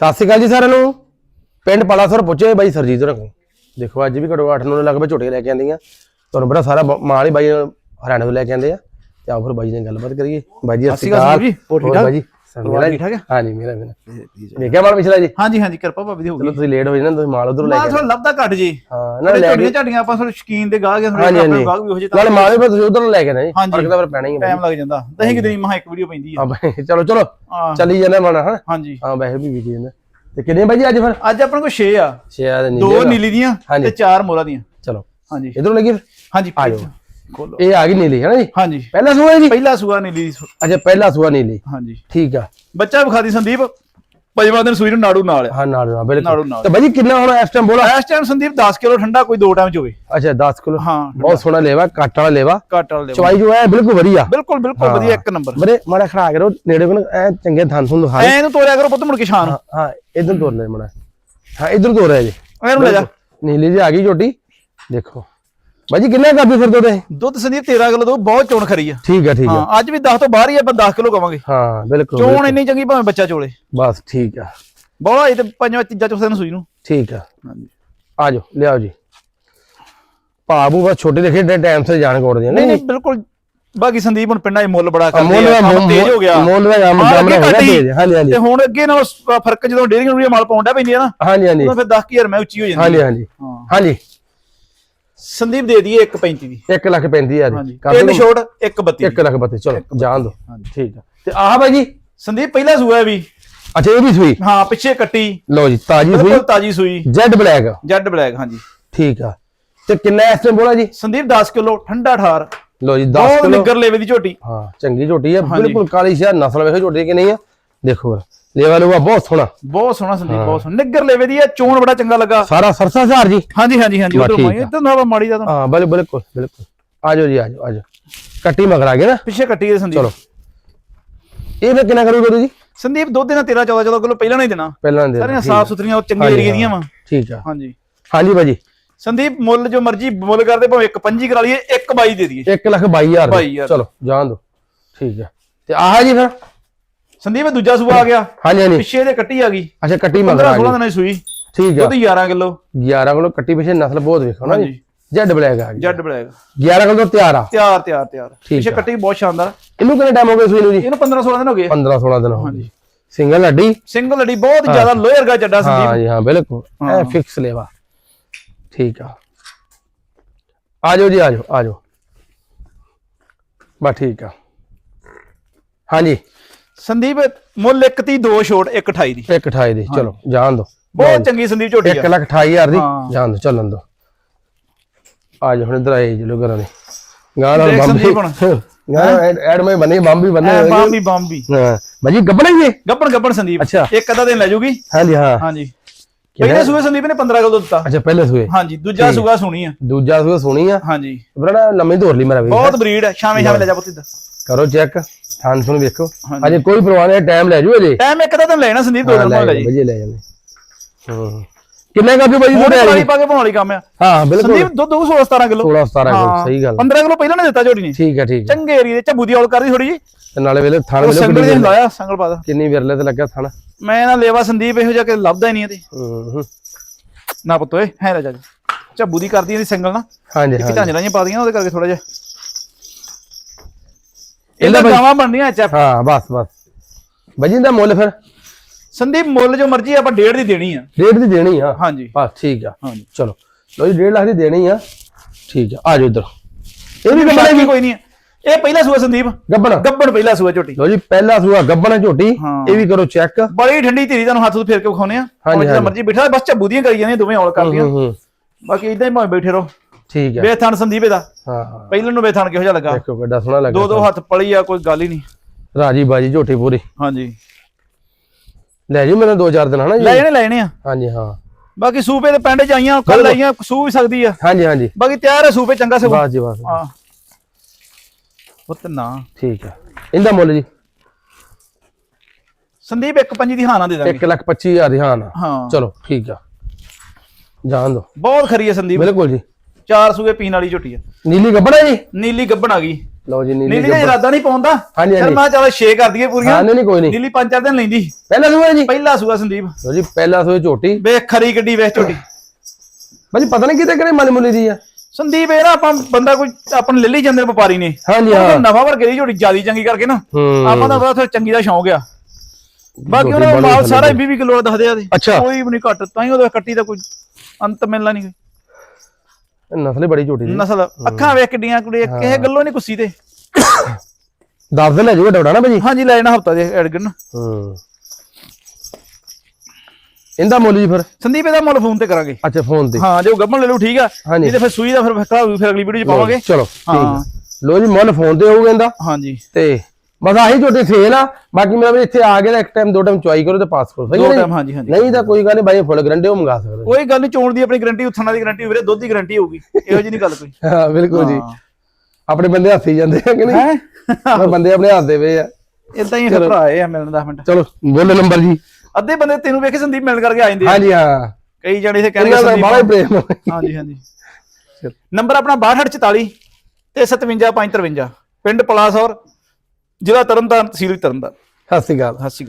ਸਤਿ ਸ਼੍ਰੀ ਅਕਾਲ ਜੀ ਸਾਰਿਆਂ ਨੂੰ। ਪਿੰਡ ਪਲਾਸਰ ਪੁੱਛੇ ਬਾਈ ਸਰਜੀਤ ਹੋਰਾਂ ਕੋਲ। ਦੇਖੋ ਅੱਜ ਵੀ ਘਟੋ 8 9 ਲੱਖ ਰੁਪਏ ਝੋਟੇ ਲੈ ਕੇ ਆਂਦੀਆਂ ਤੁਹਾਨੂੰ ਬੜਾ ਸਾਰਾ ਮਾਲ ਹੀ ਬਾਈ ਹਰਿਆਣੇ ਤੋਂ ਲੈ ਕੇ ਆਂਦੇ ਆ। ਤੇ ਆਓ ਫਿਰ ਬਾਈ ਨਾਲ ਗੱਲਬਾਤ ਕਰੀਏ। ਬਾਈ ਜੀ ਸਤਿ ਸ਼੍ਰੀ ਅਕਾਲ? ਬਾਈ ਜੀ ਮੇਰਾ ਠੀਕ ਠਾਕ ਹੈ? ਹਾਂਜੀ ਮੇਰਾ ਮੇਰਾ। ਵੇਖਿਆ ਮਾਲ ਪਿਛਲਾ ਜੀ। ਹਾਂਜੀ ਹਾਂਜੀ ਕਿਰਪਾ ਭਾਬੀ ਦੀ ਹੋ ਚਲੋ ਗਈ ਤੁਸੀਂ ਲੇਟ ਹੋ ਜਾਣਾ ਤੁਸੀਂ ਮਾਲ ਉਧਰੋਂ ਲੈ ਮਾਲ ਕੇ ਥੋੜਾ ਲੱਭਦਾ ਘੱਟ ਜੀ। ਹਾਂ ਇਹਨਾਂ ਨੇ ਲੈ ਝੋਟੀਆਂ ਕੇ ਝਾਟੀਆਂ ਆਪਾਂ ਥੋੜੇ ਸ਼ਕੀਨ ਦੇ ਗਾਹ ਗਏ ਥੋੜੇ ਹਾਂਜੀ ਆਪਣੇ ਹਾਂਜੀ ਗਾਹ ਵੀ ਹੋ ਜੇ ਤਾਂ ਨਾਲੇ ਮਾਲ ਵੀ ਫਿਰ ਤੁਸੀਂ ਉਧਰੋਂ ਲੈ ਕੇ ਆਣਾ ਜੀ ਹਾਂਜੀ। ਫ਼ਰਕ ਤਾਂ ਫਿਰ ਪੈਣਾ ਹੀ ਹੈ ਟਾਈਮ ਲੱਗ ਜਾਂਦਾ। ਦਹੀਂ ਕਿ ਦਿਨ ਮਹਾ ਇੱਕ ਵੀਡੀਓ ਪੈਂਦੀ ਆ। ਹਾਂ ਬਾਈ ਚਲੋ ਚਲੋ। ਹਾਂ। ਚੱਲੀ ਜਾਂਦਾ ਮਾਣਾ ਹਾਂ। ਹਾਂਜੀ। ਹਾਂ ਵੈਸੇ ਵੀ ਵਿਕੀ ਜਾਂਦਾ ਤੇ ਕਿੰਨੇ ਬਾਈ ਜੀ ਅੱਜ ਫਿਰ? ਅੱਜ ਆਪਣੇ ਕੋਲ 6 ਆ। ਛੇ ਦੇ ਦੋ ਨੀਲੇ ਨੀਲੀ ਦੀਆਂ। ਤੇ ਚਾਰ ਮੋਰਾ ਦੀਆਂ। ਚਲੋ। ਹਾਂਜੀ। ਇਧਰੋਂ ਲੱਗੀ? ਹਾਂਜੀ ਆ ਜਾਓ। ਖੋਲੋ। ਇਹ ਆ ਗਈ ਨੀਲੀ ਹੈ ਨਾ ਜੀ? ਹਾਂਜੀ। ਪਹਿਲਾ ਸੂਆ ਹੈ ਜੀ? ਪਹਿਲਾ ਸੂਆ ਨੀਲੀ। ਅੱਛਾ ਪਹਿਲਾ ਸੂਆ ਨੀਲੀ। ਹਾਂਜੀ। ਠੀਕ ਆ। ਬੱਚਾ ਵਿਖਾਦੀ ਸੰਦੀਪ। ਪੰਜਵਾਂ ਦਿਨ ਸੂਈ ਨੂੰ ਨਾੜੂ ਨਾਲ। ਹਾਂ ਨਾਲ ਨਾਲ ਬਿਲਕੁਲ। ਤੇ ਬਾਈ ਕਿੰਨਾ ਹੁਣ ਇਸ ਟਾਈਮ ਬੋਲਾ? ਇਸ ਟਾਈਮ ਸੰਦੀਪ 10 ਕਿਲੋ ਠੰਡਾ ਕੋਈ ਦੋ ਟਾਈਮ ਚ ਹੋਵੇ। ਅੱਛਾ 10 ਕਿਲੋ। ਹਾਂ ਬਹੁਤ ਸੋਹਣਾ ਲੇਵਾ ਕੱਟ ਵਾਲਾ ਲੇਵਾ। ਘੱਟ ਵਾਲੇ ਚਵਾਈ ਜੋ ਹੈ ਬਿਲਕੁਲ ਵਧੀਆ। ਬਿਲਕੁਲ ਬਿਲਕੁਲ ਹਾਂ। ਵਧੀਆ ਇੱਕ ਨੰਬਰ। ਬਰੇ ਮਾੜਾ ਖੜਾ ਕਰੋ ਨੇੜੇ ਕੋਲ ਐ ਚੰਗੇ ਥਾਂ ਤੁਹਾਨੂੰ ਦਿਖਾਈ ਐ ਇਹਨੂੰ ਤੋਰਿਆ ਕਰੋ ਪੁੱਤ ਮੁੜ ਕੇ ਸ਼ਾਨ ਹਾਂ ਹਾਂ ਇਧਰ ਤੋਰ ਲੈ ਮਾੜਾ। ਹਾਂ ਇਧਰ ਤੋਰ ਰਿਹਾ ਜੀ। ਇਹਨੂੰ ਲੈ ਜਾ। ਨੀਲੀ ਜੀ ਆ ਗਈ ਝੋਟੀ ਦੇਖੋ। ਬਾਈ ਜੀ ਕਿੰਨਾ ਕਾਪੀ ਫਿਰ ਦੋ ਦੇ ਦੁੱਧ ਸੰਦੀਪ 13 ਕਿਲੋ ਦੋ ਬਹੁਤ ਚੋਣ ਖਰੀ ਆ। ਠੀਕ ਆ ਠੀਕ ਆ। ਹਾਂ ਅੱਜ ਵੀ 10 ਤੋਂ ਬਾਹਰ ਹੀ ਆਪਾਂ 10 ਕਿਲੋ ਕਵਾਂਗੇ। ਹਾਂ ਬਿਲਕੁਲ ਚੋਣ ਇੰਨੀ ਚੰਗੀ ਭਾਵੇਂ ਬੱਚਾ ਚੋਲੇ। ਬਸ ਠੀਕ ਆ। ਬੋਲਾ ਇਹ ਤੇ ਪੰਜਵਾਂ ਤੀਜਾ ਚੌਥਾ ਦਿਨ ਸੂਈ ਨੂੰ। ਠੀਕ ਆ। ਹਾਂਜੀ। ਆ ਜਾਓ ਲਿਆਓ ਜੀ। ਭਾਬੂ ਬਸ ਛੋਟੇ ਦੇਖੇ ਟਾਈਮ ਸੇ ਜਾਣ ਕੋੜਦੇ ਨਹੀਂ ਨਹੀਂ ਨਹੀਂ। ਬਿਲਕੁਲ। ਬਾਕੀ ਸੰਦੀਪ ਹੁਣ ਪਿੰਡਾਂ 'ਚ ਮੁੱਲ ਬੜਾ ਕਰਦੇ ਦਾ ਕੰਮ ਤੇਜ਼ ਹੋ ਗਿਆ। ਮੁੱਲ ਦਾ ਕੰਮ ਕੰਮ ਹੋ ਗਿਆ। ਤੇਜ਼। ਹਾਂਜੀ ਹਾਂਜੀ। ਤੇ ਹੁਣ ਅੱਗੇ ਨਾਲ ਫ਼ਰਕ ਜਦੋਂ ਡੇਰੀ ਨੂੰ ਮਾਲ ਪਾਉਂਦਾ ਪੈਂਦੀ ਆ ਨਾ ਹਾਂਜੀ ਹਾਂਜੀ। ਫਿਰ 10000 ਮੈਂ ਉੱਚੀ ਹੋ ਜਾਂਦੀ ਹਾਂਜੀ ਹਾਂਜੀ। ਹਾਂਜੀ। ਸੰਦੀਪ ਦੇ ਦਈਏ 135 ਦੀ। 1 ਲੱਖ 35000 ਹਾਂਜੀ ਦੀ। ਕਰ ਤਿੰਨ ਦਿਓ। ਛੋਟ 132 1 ਲੱਖ 32 ਚਲੋ ਜਾਣ ਦੋ। ਠੀਕ ਆ। ਤੇ ਆਹ ਬਾਈ ਜੀ? ਸੰਦੀਪ ਪਹਿਲਾ ਸੂਆ ਵੀ। ਅੱਛਾ ਇਹ ਵੀ ਸੂਈ? ਹਾਂ ਪਿੱਛੇ ਕੱਟੀ। ਲਓ ਜੀ ਤਾਜੀ ਸੂਈ। ਬਿਲਕੁਲ ਤਾਜੀ ਸੂਈ। Z black. ਜੈਡ ਬਲੈਕ ਹਾਂਜੀ। ਠੀਕ ਆ। ਤੇ ਕਿੰਨਾ ਇਸ ਟਾਈਮ ਬੋਲਾ ਜੀ? ਸੰਦੀਪ 10 ਕਿਲੋ ਠੰਡਾ ਠਾਰ। ਲਓ ਜੀ 10 ਬਹੁਤ ਕਿਲੋ। ਨਿੱਗਰ ਲੇਵੇ ਦੀ ਝੋਟੀ। ਹਾਂ ਚੰਗੀ ਝੋਟੀ ਹਾਂਜੀ। ਬਿਲਕੁਲ ਕਾਲੀ ਸ਼ਾਹ ਨਸਲ ਵੇਖੋ ਝੋਟੀ ਕਿ ਨਹੀਂ ਆ। ਦੇਖੋ ਲੇਵਾ ਲੂਆ ਬਹੁਤ ਸੋਹਣਾ। ਬਹੁਤ ਸੋਹਣਾ ਸੰਦੀਪ ਬਹੁਤ ਸੋਹਣਾ। ਨਿੱਗਰ ਲੇਵੇ ਦੀ ਹੈ ਚੋਣ ਬੜਾ ਚੰਗਾ ਲੱਗਾ। ਸਾਰਾ ਸਰਸਾ ਹਜ਼ਾਰ ਜੀ। ਹਾਂਜੀ ਹਾਂਜੀ ਹਾਂਜੀ ਉਧਰ ਮਾਈ। ਇਧਰ ਨਾ ਮਾੜੀ ਦਾ ਹਾਂ ਬਿਲ- ਬਿਲਕੁਲ ਬਿਲਕੁਲ। ਆ ਜਾਓ ਜੀ ਆ ਜਾਓ ਆ ਜਾਓ ਕੱਟੀ ਮਗਰ ਆ ਗਏ ਨਾ। ਪਿੱਛੇ ਕੱਟੀ ਦੇ ਸੰਦੀਪ। ਚਲੋ। ਇਹ ਫਿਰ ਕਿੰਨਾ ਕਰੂਗਾ ਜੀ ਸੰਦੀਪ ਦੁੱਧ ਦੇਣਾ 13 14 14 ਕਿਲੋ ਪਹਿਲਾਂ ਨਹੀਂ ਦੇਣਾ। ਪਹਿਲਾਂ ਦੇ ਸਾਰੀਆਂ ਠੀਕ ਸਾਫ਼ ਸੁਥਰੀਆਂ ਉਹ ਚੰਗੇ ਏਰੀਏ ਦੀਆਂ ਵਾ। ਠੀਕ ਆ। ਹਾਂਜੀ। ਹਾਂਜੀ ਭਾਜੀ। ਸੰਦੀਪ ਮੁੱਲ ਜੋ ਮਰਜ਼ੀ ਮੁੱਲ ਕਰਦੇ ਭਾਵੇਂ ਇੱਕ ਪੰਜੀ ਕਰਾ ਲਈਏ ਇੱਕ ਬਾਈ ਦੇ ਦਈਏ। 1 ਲੱਖ 22000 ਬਾਈ ਹਜ਼ਾਰ। ਚਲੋ ਜਾਣ ਦੋ ਠੀਕ ਆ। ਤੇ ਆਹ ਜੀ ਫਿਰ। ਸੰਦੀਪ ਇਹ ਦੂਜਾ ਸੂਆ ਆ ਗਿਆ। ਹਾਂਜੀ ਹਾਂਜੀ। ਪਿੱਛੇ ਦੇ ਕੱਟੀ ਆ ਗਈ। ਅੱਛਾ ਕੱਟੀ ਮਗਰ 15 ਆ 16 ਗਈ। ਦਿਨਾਂ ਦੀ ਸੂਈ। ਠੀਕ ਆ। ਦੁੱਧ 11 ਕਿਲੋ। 11 ਕਿਲੋ ਕੱਟੀ ਪਿੱਛੇ ਨਸਲ ਬਹੁਤ ਵੇਖੋ ਨਾ ਜੀ। ਹਾਂਜੀ। ਜੈਡ ਬਲੈਕ ਆ ਗਈ। ਜੱਡ ਬਲੈਕ। 11 ਕਿਲੋ ਤਿਆਰ ਆ। ਤਿਆਰ ਤਿਆਰ ਤਿਆਰ। ਪਿੱਛੇ ਆ। ਕੱਟੀ ਬਹੁਤ ਸ਼ਾਨਦਾਰ। ਇਹਨੂੰ ਕਿੰਨੇ ਟਾਈਮ ਹੋ ਗਿਆ ਸੂਈ ਨੂੰ ਜੀ? ਇਹਨੂੰ 15 16 ਦਿਨ ਹੋ ਗਏ। 15 16 ਦਿਨ ਹੋ ਗਏ। ਸਿੰਗਲ ਹੱਡੀ ਸਿੰਗਲ ਲੜੀ ਬਹੁਤ ਜ਼ਿਆਦਾ ਲੋਅਰ ਗਾ ਜੱਡਾ ਸੰਦੀਪ। ਹਾਂ ਜੀ ਹਾਂ ਬਿਲਕੁਲ। ਐ ਹਾਂ। ਫਿਕਸ ਲੈਵਾ। ਠੀਕ ਆ। ਆ ਜਾਓ ਜੀ ਆ ਜਾਓ ਆ ਜਾਓ। ਬਸ ਠੀਕ ਆ। ਹਾਂਜੀ। ਸੰਦੀਪ ਮੁੱਲ 1 2 ਛੋਟ 1 28 ਦੀ। 128 ਦੀ ਚਲੋ ਜਾਣ ਦੋ। ਬਹੁਤ ਚੰਗੀ ਸੰਦੀਪ ਝੋਟੀ 1 ਆ ਲੱਖ 28000 ਦੀ। ਹਾਂ। ਜਾਣ ਦੋ ਚੱਲਣ ਦੋ। ਆ ਜਾਓ ਹੁਣ ਇਧਰ ਆਏ ਜੀ ਲੋਕਾਂ ਨੇ ਗਾਂ ਨਾਲ ਦੇਖ ਬੰਬੀ ਸੰਦੀਪ ਹੁਣ। ਗਾਂ ਐਡ ਮੈਂ ਬਣੇ ਬੰਬੀ ਬਣੇ ਐ ਬਾਂਬੀ ਬਾਂਬੀ ਹਾਂ। ਭਾਜੀ ਗੱਬਣੇ ਜੀ ਗੱਪਣ ਗੱਪਣ ਸੰਦੀਪ। ਅੱਛਾ। ਇੱਕ ਅੱਧਾ ਦਿਨ ਲੈ ਜੂਗੀ। ਹਾਂਜੀ ਹਾਂ। ਹਾਂਜੀ। ਪਹਿਲੇ ਸੂਏ ਸੰਦੀਪ ਨੇ 15 ਕਿਲੋ ਦਿੱਤਾ। ਅੱਛਾ ਪਹਿਲੇ ਸੂਏ। ਹਾਂਜੀ ਦੂਜਾ ਸੂਆ ਸੁਣੀ ਆ। ਦੂਜਾ ਸੂਆ ਸੁਣੀ ਆ। ਹਾਂਜੀ। ਬੜਾ ਲੰਮੀ ਧੋਰ ਲਈ ਮੇਰਾ ਵੀ। ਬਹੁਤ ਬਰੀਡ ਹੈ ਸ਼ਾਮੇ ਸ਼ਾਮੇ ਲੈ ਜਾ ਪੁੱਤ ਇੱਧਰ। ਕਰੋ ਚੈੱਕ। ਥਾਨ ਸੁਣ ਵੇਖੋ। ਹਾਂਜੀ। ਅਜੇ ਕੋਈ ਪਰਵਾਹ ਨਹੀਂ ਟਾਈਮ ਲੈ ਜੂ ਅਜੇ। ਟਾਈਮ ਇੱਕ ਦਿਨ ਲੈਣਾ ਸੰਦੀਪ ਦੋ ਦਿਨ ਲੈ ਲੈ ਜੀ। ਲੈ ਜਾਂਦੇ ਹਾਂ। ਕਿੰਨੇ ਕਾਪੀ ਭਾਜੀ ਹੁਣ ਤੁਹਾਡੇ ਪਾਣੀ ਪਾ ਕੇ ਬਣਾਉਣ ਵਾਲੀ ਕੰਮ ਆ। ਹਾਂ ਬਿਲਕੁਲ। ਸੰਦੀਪ ਦੁੱਧ 16 17 ਕਿਲੋ। 16 17 ਕਿਲੋ ਸਹੀ ਗੱਲ 15 ਕਿਲੋ ਪਹਿਲਾਂ ਨੇ ਦਿੱਤਾ ਝੋਟੀ ਨੇ। ਠੀਕ ਹੈ ਠੀਕ ਹੈ ਚੰਗੇ ਏਰੀਏ ਦੇ ਝੱਬੂ ਦੀ ਔਲ ਕਰਦੀ ਥੋੜੀ ਜੀ ਤੇ ਨਾਲੇ ਵੇਲੇ ਥਾਣ ਉਹ ਵੇਲੇ ਸੰਗਲ ਕਿੰਨੀ ਦੇ ਲਾਇਆ ਸੰਗਲ ਪਾ ਦਾ ਕਿੰਨੀ ਵਿਰਲੇ ਤੇ ਲੱਗਾ ਥਾਣ। ਮੈਂ ਨਾ ਲੇਵਾ ਸੰਦੀਪ ਇਹੋ ਜਿਹਾ ਕਿ ਲੱਭਦਾ ਹੀ ਨਹੀਂ ਇਹਦੇ ਹੂੰ। ਨਾ ਪੁੱਤ ਓਏ ਹੈ ਰਾਜਾ ਜੀ ਝੱਬੂ ਦੀ ਕਰਦੀ ਇਹਦੀ ਸੰਗਲ ਨਾ। ਹਾਂਜੀ ਹਾਂ ਝਾਂਜਰਾਂ ਜਿਹੀਆਂ ਪਾ ਦੀਆਂ ਉਹਦੇ ਕਰਕੇ ਥੋੜਾ ਜਿਹਾ। ਇਹਦਾ ਇਹਦਾ ਗਾਵਾਂ ਬਣਦੀਆਂ ਚੱਪ ਹਾਂ ਬਸ ਬਸ। ਭਾਜੀ ਦਾ ਮੁੱਲ ਫਿਰ? ਸੰਦੀਪ ਮੁੱਲ ਜੋ ਮਰਜ਼ੀ ਆਪਾਂ ਡੇਢ ਦੀ ਦੇਣੀ ਆ। ਡੇਢ ਦੀ ਦੇਣੀ ਆ? ਹਾਂਜੀ। ਬਸ ਠੀਕ ਆ। ਹਾਂਜੀ। ਚਲੋ। ਲੋ ਜੀ 1.5 ਲੱਖ ਦੀ ਦੇਣੀ ਆ। ਠੀਕ ਆ ਆ ਜਾਓ ਇੱਧਰ। ਇਹ ਵੀ ਗੱਬਣਾ ਕੋਈ ਨਹੀਂ। ਇਹ ਪਹਿਲਾ ਸੂਆ ਸੰਦੀਪ। ਗੱਬਣਾ? ਗੱਬੜ ਪਹਿਲਾ ਸੂਆ ਝੋਟੀ। ਲੋ ਜੀ ਪਹਿਲਾ ਸੂਆ ਗੱਬਣਾ ਝੋਟੀ। ਇਹ ਵੀ ਕਰੋ ਚੈੱਕ। ਬੜੀ ਠੰਡੀ ਧੀਰੀ ਤੁਹਾਨੂੰ ਹੱਥ ਤੋਂ ਫੇਰ ਕੇ ਵਿਖਾਉਨੇ ਆ। ਹਾਂਜੀ। ਮਰਜ਼ੀ ਬਿਠਾ ਬਸ ਦੀਆਂ ਕਰੀ ਜਾਂਦੀਆਂ ਦੋਵੇਂ ਔਲ ਕਰਦੀਆਂ ਹੂੰ ਹੂੰ ਬਾਕੀ ਇਦਾਂ ਹੀ ਭਾਵੇਂ ਬੈਠੇ ਰਹੋ। ਠੀਕ ਆ। ਬੇਥਣ ਸੰਦੀਪ ਇਹਦਾ। ਹਾਂ ਹਾਂ। ਪਹਿਲਾਂ ਨੂੰ ਬੇਥਣ ਕਿਹੋ ਜਿਹਾ ਲੱਗਾ? ਦੇਖੋ ਕਿੱਡਾ ਸੋਹਣਾ ਲੱਗਾ ਦੋ ਦੋ ਹੱਥ ਪਲੀ ਆ ਕੋਈ ਗੱਲ ਹੀ ਨਹੀਂ। ਰਾਜੀ ਬਾਜੀ ਝੋਟੀ ਪੂਰੀ। ਹਾਂਜੀ। ਲੈ ਜੀ ਮੈਨੂੰ ਦੋ ਚਾਰ ਦਿਨ ਹਨਾ ਜੀ? ਲੈ ਜਾਣੇ ਲੈ ਜਾਣੇ ਆ। ਹਾਂਜੀ ਹਾਂ। ਬਾਕੀ ਸੂਪੇ ਦੇ ਪਿੰਡ ਚ ਆਈਆਂ ਕੱਲ ਆਈਆਂ ਸੂ ਵੀ ਸਕਦੀ ਆ। ਹਾਂਜੀ ਹਾਂਜੀ। ਬਾਕੀ ਤਿਆਰ ਹੈ ਸੂਪੇ ਚੰਗਾ ਸਗੋਂ। ਬਸ ਜੀ ਬਸ ਹਾਂ। ਪੁੱਤ ਨਾ। ਠੀਕ ਆ। ਇਹਦਾ ਮੁੱਲ ਜੀ? ਸੰਦੀਪ ਇੱਕ ਪੰਜੀ ਦੀ ਹਾਨਾ ਦੇ ਦਾਂਗੇ। 1 ਲੱਖ 25 ਹਜ਼ਾਰ ਦੀ ਹਾਂ ਨਾ ਹਾਂ। ਚਲੋ ਠੀਕ ਆ। ਜਾਣ ਦੋ। ਬਹੁਤ ਖਰੀ ਹੈ ਸੰਦੀਪ। ਬਿਲਕੁਲ ਜੀ। ਚਾਰ ਸੂਏ ਪੀਣ ਵਾਲੀ ਝੋਟੀ ਆ। ਨੀਲੀ ਗੱਬਣਾ ਜੀ? ਨੀਲੀ ਗੱਬਣ ਆ ਗਈ ਲਓ ਜੀ ਨੀਲੀ ਨੀਲੀ ਦਾ ਇਰਾਦਾ ਨਹੀਂ ਪਾਉਂਦਾ। ਹਾਂਜੀ, ਹਾਂਜੀ। ਮੈਂ ਚੱਲ 6 ਕਰ ਦਈਏ ਹਾਂ ਪੂਰੀਆਂ ਨਹੀਂ ਨਹੀਂ ਕੋਈ ਨਹੀਂ। ਨੀਲੀ ਪੰਜ ਚਾਰ ਦਿਨ ਲੈਂਦੀ। ਪਹਿਲਾ ਸੂਆ ਜੀ? ਪਹਿਲਾ ਸੂਆ ਸੰਦੀਪ। ਲਓ ਜੀ ਪਹਿਲਾ ਸੂਆ ਝੋਟੀ। ਵੇਖ ਖਰੀ ਗੱਡੀ ਵੇਖ ਝੋਟੀ। ਬਾਜੀ ਪਤਾ ਨਹੀਂ ਕਿਤੇ ਮਲ ਮੁਲੀ ਦੀ ਆ। ਸੰਦੀਪ ਇਹ ਨਾ ਆਪਾਂ ਬੰਦਾ ਕੋਈ ਆਪਾਂ ਨੂੰ ਲੈ ਲਈ ਜਾਂਦੇ ਨੇ ਵਪਾਰੀ ਨੇ। ਹਾਂਜੀ ਹਾਂ। ਨਫਾ ਵਰ ਗਈ ਝੋਟੀ ਜਿਆਦੀ ਚੰਗੀ ਕਰਕੇ ਨਾ। ਹੂੰ। ਆਪਾਂ ਦਾ ਬੜਾ ਥੋੜਾ ਚੰਗੀ ਦਾ ਸ਼ੌਂਕ ਆ। ਬਾਕੀ ਉਹਨਾਂ ਬੜੀ ਮਾਲ ਸਾਰਾ 20 ਕਿਲੋ ਦੱਸਦੇ ਆ ਉਹਦੇ। ਅੱਛਾ। ਕੋਈ ਵੀ ਨਹੀਂ ਘੱਟ ਤਾਂ ਹੀ ਉਹਦਾ ਕੱਟੀ ਦਾ ਕੋਈ ਅੰਤ ਮਿਲਣਾ ਨਹੀਂ। ਕੋਈ ਨਸਲ ਬੜੀ ਝੋਟੀ ਦੀ ਨਸਲ ਅੱਖਾਂ ਵੇਖ ਕਿੱਡੀਆਂ ਕੁੜੀ ਕਿਸੇ ਗੱਲੋਂ ਨਹੀਂ ਕੁੱਸੀ ਤੇ। ਦੱਸ ਦੇ ਲੈ ਜੂਗਾ ਡੋੜਾ ਨਾ ਭਾਜੀ। ਹਾਂਜੀ ਲੈ ਜਾਣਾ ਹਫਤਾ ਦੇ ਐਡਗਨ। ਹੂੰ। ਇਹਦਾ ਮੁੱਲ ਜੀ ਫਿਰ? ਸੰਦੀਪ ਇਹਦਾ ਮੁੱਲ ਫੋਨ ਤੇ ਕਰਾਂਗੇ। ਅੱਛਾ ਫੋਨ ਤੇ। ਹਾਂ ਜੇ ਉਹ ਗੱਬਣ ਲੈ ਲੂ ਠੀਕ ਆ। ਹਾਂਜੀ। ਨਹੀਂ ਤੇ ਫਿਰ ਸੂਈ ਦਾ ਫਿਰ ਫਕਰਾ ਹੋਊ, ਫਿਰ ਅਗਲੀ ਵੀਡੀਓ ਚ ਪਾਵਾਂਗੇ। ਚਲੋ ਠੀਕ। ਹਾਂ। ਲਓ ਜੀ ਮੁੱਲ ਫੋਨ ਤੇ ਹੋਊਗਾ ਇਹਦਾ। ਹਾਂਜੀ। ਤੇ ਬਸ ਆਹੀ ਝੋਟੀ ਸੇਲ ਆ। ਬਾਕੀ ਮੇਰਾ ਵੀ ਇੱਥੇ ਆ ਨਾ ਇੱਕ ਟਾਈਮ ਦੋ ਟਾਈਮ ਚੁਆਈ ਕਰੋ ਤੇ ਪਾਸ ਕਰੋ। ਸਹੀ ਦੋ ਟਾਈਮ ਨਹੀਂ? ਹਾਂਜੀ ਹਾਂਜੀ। ਨਹੀਂ ਤਾਂ ਕੋਈ ਗੱਲ ਨਹੀਂ ਬਾਈ ਫੁੱਲ ਗਰੰਟੀ ਉਹ ਮੰਗਾ ਸਕਦੇ। ਕੋਈ ਗੱਲ ਨਹੀਂ ਚੋਣ ਦੀ ਆਪਣੀ ਗਾਰੰਟੀ ਉਥਣਾ ਦੀ ਗਾਰੰਟੀ ਵੀਰੇ ਦੁੱਧ ਦੀ ਗਾਰੰਟੀ ਹੋਊਗੀ। ਇਹੋ ਜਿਹੀ ਨਹੀਂ ਗੱਲ ਕੋਈ। ਹਾਂ ਬਿਲਕੁਲ ਜੀ। ਆਪਣੇ ਬੰਦੇ ਹੱਸੀ ਜਾਂਦੇ ਆ ਕਿ ਨਹੀਂ? ਬੰਦੇ ਆਪਣੇ ਹੱਸਦੇ ਪਏ ਆ। ਇਦਾਂ ਹੀ ਭਰਾ ਆਏ ਆ ਮਿਲਣ 10 ਮਿੰਟ। ਚਲੋ ਬੋਲੇ ਨੰਬਰ ਜੀ। ਅੱਧੇ ਬੰਦੇ ਤੈਨੂੰ ਵੇਖ ਕੇ ਸੰਦੀਪ ਮਿਲਣ ਕਰਕੇ ਆ ਜਾਂਦੇ ਆ। ਹਾਂਜੀ ਹਾਂ। ਕਈ ਜਣੇ ਇੱਥੇ ਕਹਿੰਦੇ ਸੰਦੀਪ ਹੀ ਪ੍ਰੇਮ। ਹਾਂਜੀ ਹਾਂਜੀ। ਨੰਬਰ ਆਪਣਾ 6244 ਤੇ 57553 ਪਿੰਡ ਪਲਾਸੌਰ ਜ਼ਿਲ੍ਹਾ ਤਰਨਤਾਰਨ ਤਹਿਸੀਲ ਤਰਨਤਾਰਨ ਸਤਿ ਸ਼੍ਰੀ ਅਕਾਲ। ਸਤਿ ਸ਼੍ਰੀ ਅਕਾਲ।